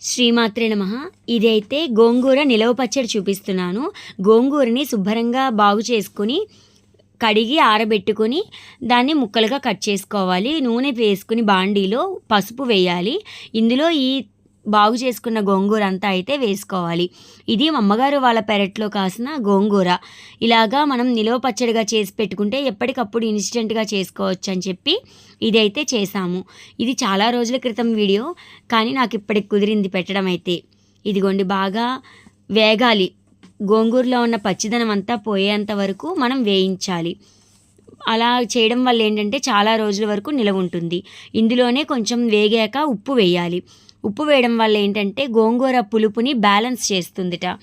శ్రీమాత్రే నమ. ఇదైతే గోంగూర నిలవ పచ్చడి చూపిస్తున్నాను. గోంగూరని శుభ్రంగా బాగు చేసుకుని కడిగి ఆరబెట్టుకొని దాన్ని ముక్కలుగా కట్ చేసుకోవాలి. నూనె వేసుకుని బాండీలో పసుపు వేయాలి. ఇందులో ఈ బాగు చేసుకున్న గోంగూర అంతా అయితే వేసుకోవాలి. ఇది మా అమ్మగారు వాళ్ళ పెరట్లో కాసిన గోంగూర. ఇలాగా మనం నిలవ పచ్చడిగా చేసి పెట్టుకుంటే ఎప్పటికప్పుడు ఇన్స్టెంట్గా చేసుకోవచ్చు అని చెప్పి ఇదైతే చేశాము. ఇది చాలా రోజుల క్రితం వీడియో కానీ నాకు ఇప్పటికి కుదిరింది పెట్టడం అయితే. ఇదిగోండి బాగా వేగాలి. గోంగూరలో ఉన్న పచ్చిదనం అంతా పోయేంత వరకు మనం వేయించాలి. అలా చేయడం వల్ల ఏంటంటే చాలా రోజుల వరకు నిలవ ఉంటుంది. ఇందులోనే కొంచెం వేగాక ఉప్పు వేయాలి. ఉప్పు వేయడం వల్ల ఏంటంటే గోంగూర పులుపుని బ్యాలెన్స్ చేస్తుందిట.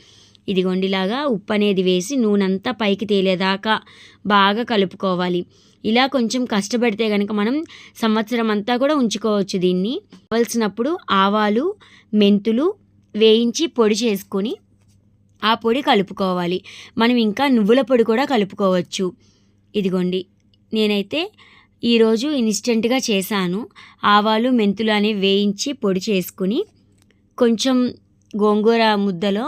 ఇదిగొండిలాగా ఉప్పు అనేది వేసి నూనెంతా పైకి తేలేదాకా బాగా కలుపుకోవాలి. ఇలా కొంచెం కష్టపడితే కనుక మనం సంవత్సరం అంతా కూడా ఉంచుకోవచ్చు దీన్ని. కావలసినప్పుడు ఆవాలు మెంతులు వేయించి పొడి చేసుకొని ఆ పొడి కలుపుకోవాలి. మనం ఇంకా నువ్వుల పొడి కూడా కలుపుకోవచ్చు. ఇదిగోండి నేనైతే ఈరోజు ఇన్స్టెంట్గా చేశాను. ఆవాలు మెంతులు అనేవి వేయించి పొడి చేసుకుని కొంచెం గోంగూర ముద్దలో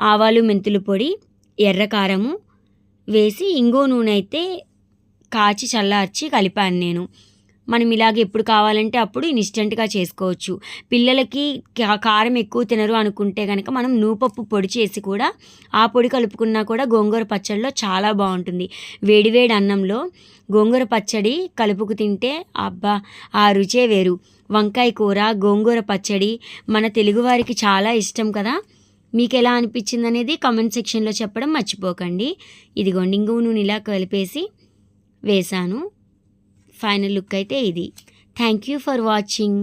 ఆవాలు మెంతులు పొడి ఎర్ర కారము వేసి ఇంగో నూనె అయితే కాచి చల్లార్చి కలిపాను నేను. మనం ఇలాగ ఎప్పుడు కావాలంటే అప్పుడు ఇన్స్టెంట్గా చేసుకోవచ్చు. పిల్లలకి కారం ఎక్కువ తినరు అనుకుంటే కనుక మనం నూపప్పు పొడి చేసి కూడా ఆ పొడి కలుపుకున్నా కూడా గోంగూర పచ్చడిలో చాలా బాగుంటుంది. వేడివేడి అన్నంలో గోంగూర పచ్చడి కలుపుకు తింటే అబ్బా ఆ రుచే వేరు. వంకాయ కూర గోంగూర పచ్చడి మన తెలుగువారికి చాలా ఇష్టం కదా. మీకు ఎలా అనిపించింది అనేది కామెంట్ సెక్షన్లో చెప్పడం మర్చిపోకండి. ఇదిగోండి ఇంగువ నూనె ఇలా కలిపేసి వేశాను ఫైనల్ లుక్ అయితే ఇది. Thank you for watching.